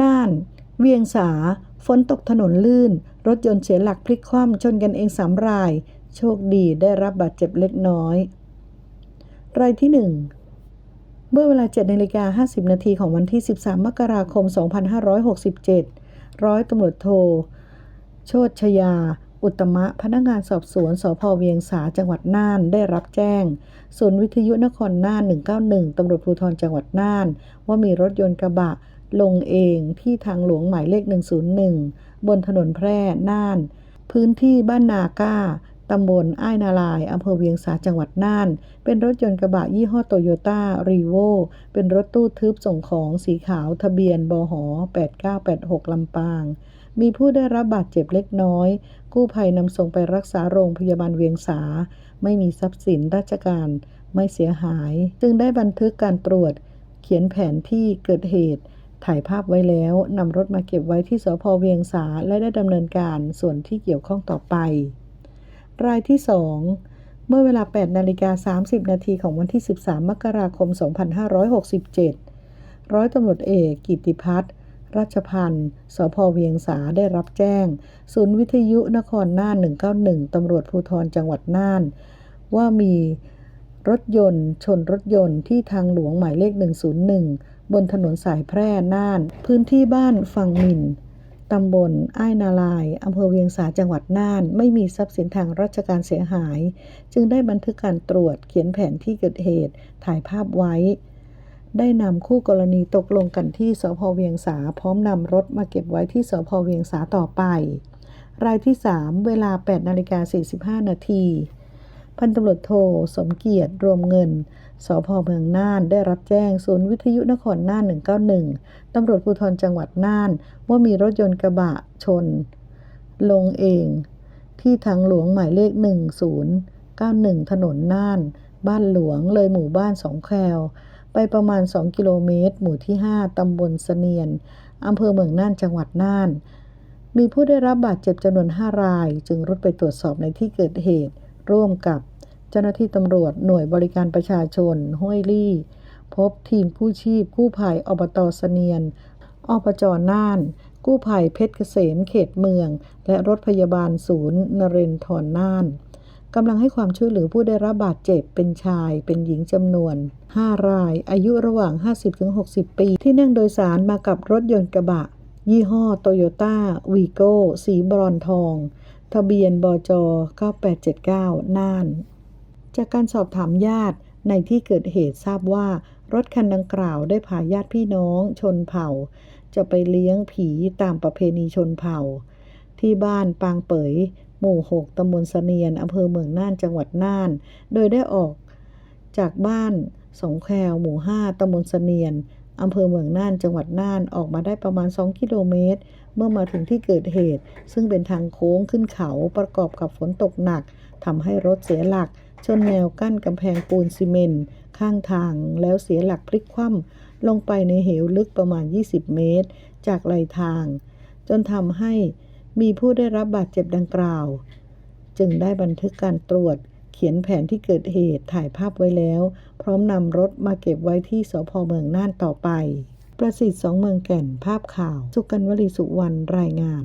น่าน เวียงสา ฝนตกถนนลื่น รถยนต์เสียหลักพลิกคว่ำชนกันเองสามราย โชคดีได้รับบาดเจ็บเล็กน้อย รายที่ 1 เมื่อเวลา7นาฬิกา50 นาทีของวันที่ 13 มกราคม 2567 ร้อยตำรวจโท โชตชยาอุตมะพนักงานสอบสวนสพเวียงสาจังหวัดน่านได้รับแจ้ง ศูนย์วิทยุนครน่าน 191 ตำรวจภูธรจังหวัดน่าน ว่ามีรถยนต์กระบะ ลงเองที่ทางหลวงหมายเลข 101 บนถนนแพร่น่าน พื้นที่บ้านนาก้าตำบลอ้ายนาลายอำเภอเวียงสาจังหวัดน่าน เป็นรถยนต์กระบะยี่ห้อโตโยต้ารีโวเป็นรถตู้ทึบส่งของสีขาวทะเบียนบห8986 ลำปาง มีผู้ได้รับบาดเจ็บเล็กน้อย กู้ภัยนำส่งไปรักษาโรงพยาบาลเวียงสา ไม่มีทรัพย์สินราชการ ไม่เสียหาย จึงได้บันทึกการตรวจ เขียนแผนที่เกิดเหตุ ถ่ายภาพไว้แล้วนำรถมาเก็บไว้ที่สพเวียงสาและได้ดำเนินการส่วนที่เกี่ยวข้องต่อไป รายที่ 2 เมื่อเวลา 8 นาฬิกา 30 นาทีของวันที่ 13 มกราคม 2567 ร้อยตำรวจเอกกิติพัฒน์รัชพันธ์ สพเวียงสาได้รับแจ้ง ศูนย์วิทยุนครน่าน 191 ตำรวจภูธรจังหวัดน่าน ว่ามีรถยนต์ ชนรถยนต์ที่ทางหลวงหมายเลข 101 บนถนนสายแพร่น่าน พื้นที่บ้านฟังมินตำบลอ้ายนาลาย อำเภอเวียงสาจังหวัดน่าน ไม่มีทรัพย์สินทางราชการเสียหาย จึงได้บันทึกการตรวจเขียนแผนที่เกิดเหตุ ถ่ายภาพไว้ ได้นำคู่กรณีตกลงกันที่สพเวียงสาพร้อมนำรถมาเก็บไว้ที่สพเวียงสาต่อไป รายที่ 3 เวลา 8นาฬิกา45นาที พันตำรวจโทสมเกียรติรวมเงิน สพเมืองน่าน ได้รับแจ้งศูนย์วิทยุนครน่าน 191 ตำรวจภูธรจังหวัดน่าน ว่ามีรถยนต์กระบะชน ลงเอง ที่ทางหลวงหมายเลข 1091 ถนนน่าน บ้านหลวงเลยหมู่บ้านสองแควไปประมาณ 2 กิโลเมตร หมู่ที่ 5 ตำบลเสนียน อำเภอเมืองน่าน จังหวัดน่าน มีผู้ได้รับบาดเจ็บจำนวน 5 ราย จึงรุดไปตรวจสอบในที่เกิดเหตุ ร่วมกับ เจ้าหน้าที่ตำรวจหน่วยบริการประชาชน ห้วยลี่ พบทีมกู้ชีพกู้ภัยอบตเสนียนอบจน่าน กู้ภัยเพชรเกษมเขตเมือง และรถพยาบาลศูนย์นเรนทรน่านกำลังให้ความช่วยเหลือผู้ได้รับบาดเจ็บเป็นชายเป็นหญิงจำนวน 5 ราย อายุระหว่าง 50-60 ปี ที่นั่งโดยสารมากับรถยนต์กระบะ ยี่ห้อโตโยต้าวีโก้สีบรอนทอง ทะเบียนบจ 9879 น่าน จากการสอบถามญาติในที่เกิดเหตุทราบว่ารถคันดังกล่าวได้พาญาติพี่น้องชนเผ่า จะไปเลี้ยงผีตามประเพณีชนเผ่า ที่บ้านปางเปยหมู่ 6ตำบลเสนียนอำเภอเมืองน่านจังหวัดน่าน โดยได้ออกจากบ้านสองแควหมู่ 5ตำบลเสนียนอำเภอเมืองน่านจังหวัดน่านออกมาได้ประมาณ 2 กิโลเมตร เมื่อมาถึงที่เกิดเหตุ ซึ่งเป็นทางโค้งขึ้นเขาประกอบกับฝนตกหนักทำให้รถเสียหลัก ชนแนวกั้นกำแพงปูนซีเมนต์ข้างทางแล้วเสียหลักพลิกคว่ำลงไปในเหวลึกประมาณ 20 เมตร จากไหลทาง จนทำให้มีผู้ได้รับบาดเจ็บดังกล่าว จึงได้บันทึกการตรวจ เขียนแผนที่เกิดเหตุถ่ายภาพไว้แล้ว พร้อมนำรถมาเก็บไว้ที่สพเมืองน่านต่อไป ประสิทธิ์สองเมืองแก่นภาพข่าว สุกันวลีสุวรรณรายงาน